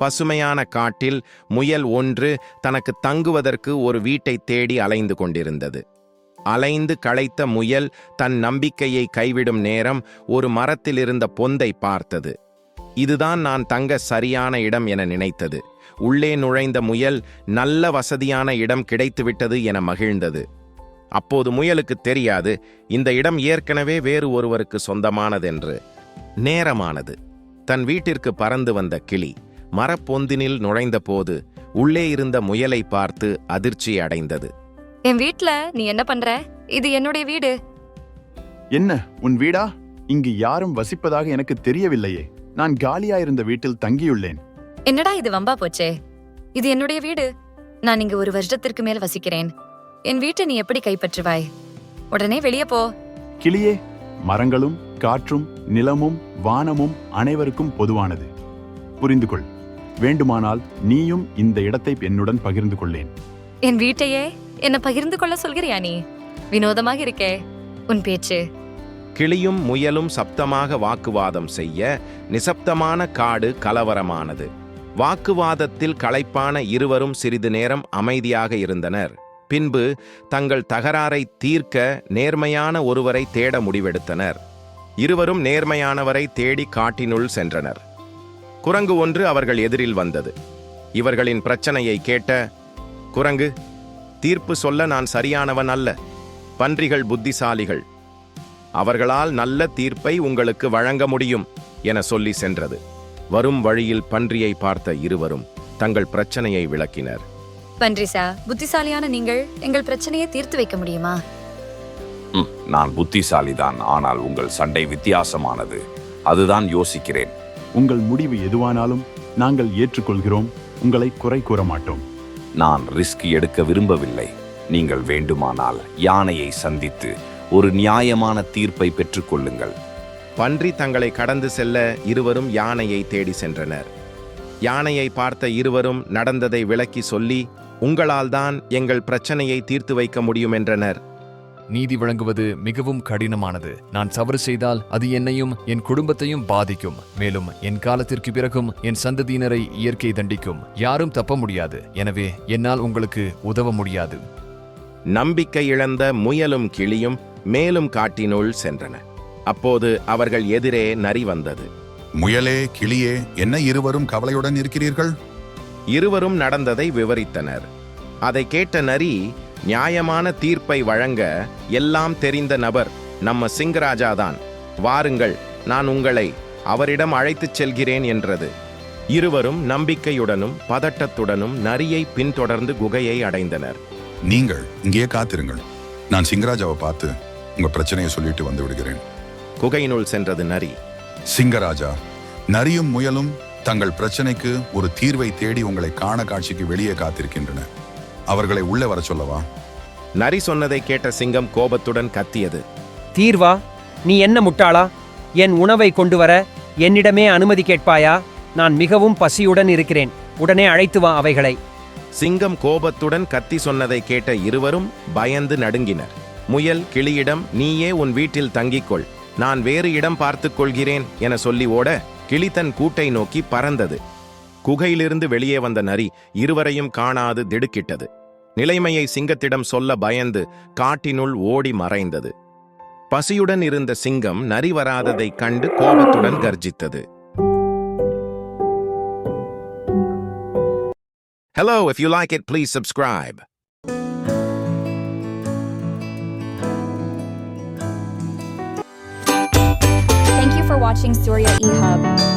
பசுமையான காட்டில் முயல் ஒன்று தனக்கு தங்குவதற்கு ஒரு வீட்டை தேடி அலைந்து கொண்டிருந்தது. அலைந்து களைத்த முயல் தன் நம்பிக்கையை கைவிடும் நேரம் ஒரு மரத்தில் இருந்த பொந்தை பார்த்தது. இதுதான் நான் தங்க சரியான இடம் என நினைத்தது. உள்ளே நுழைந்த முயல் நல்ல வசதியான இடம் கிடைத்துவிட்டது என மகிழ்ந்தது. அப்போது முயலுக்கு தெரியாது இந்த இடம் ஏற்கனவே வேறு ஒருவருக்கு சொந்தமானதென்று. நேரமானது. தன் வீட்டிற்கு பறந்து வந்த கிளி. மரப்பொந்தினில் நுழைந்தபோது உள்ளே இருந்த முயலை பார்த்து அதிர்ச்சி அடைந்தது. என் வீட்ல நீ என்ன பண்ற? இது என்னுடைய வீடு. என்ன உன் வீடா? இங்கு யாரும் வசிப்பதாக எனக்கு தெரியவில்லையே. நான் காலியா இருந்த வீட்டில் தங்கியுள்ளேன். என்னடா இது வம்பா போச்சே? இது என்னுடைய வீடு. நான் இங்க ஒரு வருஷத்திற்கு மேல் வசிக்கிறேன். என் வீட்டை நீ எப்படி கைப்பற்றுவாய்? உடனே வெளியே போ. கிளியே மரங்களும் காற்றும் நிலமும் வானமும் அனைவருக்கும் பொதுவானது. புரிந்து கொள் வேண்டுமானால் நீயும் இந்த இடத்தை என்னுடன் பகிர்ந்து கொள்ளேன். என் வீட்டையே என்ன பகிர்ந்து கொள்ள சொல்கிறியா நீ? வினோதமாக இருக்கே உன் பேச்சு. கிளியும் முயலும் சப்தமாக வாக்குவாதம் செய்ய நிசப்தமான காடு கலவரமானது. வாக்குவாதத்தில் களைப்பான இருவரும் சிறிது நேரம் அமைதியாக இருந்தனர். பின்பு தங்கள் தகராறை தீர்க்க நேர்மையான ஒருவரை தேட முடிவெடுத்தனர். இருவரும் நேர்மையானவரை தேடி காட்டினுள் சென்றனர். குரங்கு ஒன்று அவர்கள் எதிரில் வந்தது. இவர்களின் பிரச்சனையை கேட்ட குரங்கு தீர்ப்பு சொல்ல நான் சரியானவன் அல்ல. பன்றிகள் புத்திசாலிகள். அவர்களால் நல்ல தீர்ப்பை உங்களுக்கு வழங்க முடியும் என சொல்லி சென்றது. வரும் வழியில் பன்றியை பார்த்த இருவரும் தங்கள் பிரச்சனையை விளக்கினர். பன்றிசா புத்திசாலியான நீங்கள் எங்கள் பிரச்சனையை தீர்த்து வைக்க முடியுமா? ம், நான் புத்திசாலிதான். ஆனால் உங்கள் சண்டை வித்தியாசமானது. அதுதான் யோசிக்கிறேன். உங்கள் முடிவு எதுவானாலும் நாங்கள் ஏற்றுக்கொள்கிறோம். உங்களை குறை கூற மாட்டோம். நான் ரிஸ்க் எடுக்க விரும்பவில்லை. நீங்கள் வேண்டுமானால் யானையை சந்தித்து ஒரு நியாயமான தீர்ப்பை பெற்றுக்கொள்ளுங்கள் பன்றி தங்களை கடந்து செல்ல இருவரும் யானையை தேடி சென்றனர். யானையை பார்த்த இருவரும் நடந்ததை விளக்கி சொல்லி உங்களால் தான் எங்கள் பிரச்சனையை தீர்த்து வைக்க முடியும் என்றனர். நீதி வழங்குவது மிகவும் கடினமானது. நான் தவறு செய்தால் அது என்னையும் என் குடும்பத்தையும் பாதிக்கும். மேலும் என் காலத்திற்கு பிறகும் என் சந்ததியினரை இயற்கை தண்டிக்கும். யாரும் தப்ப முடியாது. எனவே என்னால் உங்களுக்கு உதவ முடியாது. நம்பிக்கை இழந்த முயலும் கிளியும் மேலும் காட்டினுள் சென்றன. அப்போது அவர்கள் எதிரே நரி வந்தது. முயலே கிளியே என்ன இருவரும் கவலையுடன் இருக்கிறீர்கள்? இருவரும் நடந்ததை விவரித்தனர். அதை கேட்ட நரி நியாயமான தீர்ப்பை வழங்க எல்லாம் தெரிந்த நபர் நம்ம சிங்கராஜாதான். வாருங்கள் நான் உங்களை அவரிடம் அழைத்துச் செல்கிறேன் என்றது. இருவரும் நம்பிக்கையுடனும் பதட்டத்துடனும் நரியை பின்தொடர்ந்து குகையை அடைந்தனர். நீங்கள் இங்கேயே காத்திருங்கள். நான் சிங்கராஜாவை பார்த்து உங்க பிரச்சனையை சொல்லிட்டு வந்து விடுகிறேன். குகையினுள் சென்றது நரி. சிங்கராஜா நரியும் முயலும் தங்கள் பிரச்சனைக்கு ஒரு தீர்வை தேடி உங்களை காண காட்சிக்கு வெளியே காத்திருக்கின்றன. அவர்களை உள்ளே வர சொல்லவா? நரி சொன்னதை கேட்ட சிங்கம் கோபத்துடன் கத்தியது. தீர்வா நீ என்ன முட்டாளா? என் உணவை கொண்டு வர என்னிடமே அனுமதி கேட்பாயா? நான் மிகவும் பசியுடன் இருக்கிறேன். உடனே அழைத்து வா அவைகளை. சிங்கம் கோபத்துடன் கத்தி சொன்னதை கேட்ட இருவரும் பயந்து நடுங்கினர். முயல் கிளியிடம் நீயே உன் வீட்டில் தங்கிக்கொள். நான் வேறு இடம் பார்த்துக் கொள்கிறேன் என சொல்லி ஓட கிளி தன் கூட்டை நோக்கி பறந்தது. குகையிலிருந்து வெளியே வந்த நரி இருவரையும் காணாது திடுக்கிட்டது. நிலைமையை சிங்கத்திடம் சொல்ல பயந்து காட்டினுள் ஓடி மறைந்தது. பசியுடன் இருந்த சிங்கம் நரி வராததைக் கண்டு கோபத்துடன் கர்ஜித்தது. Hello if you like it please subscribe Thank you for watching Surya eHub.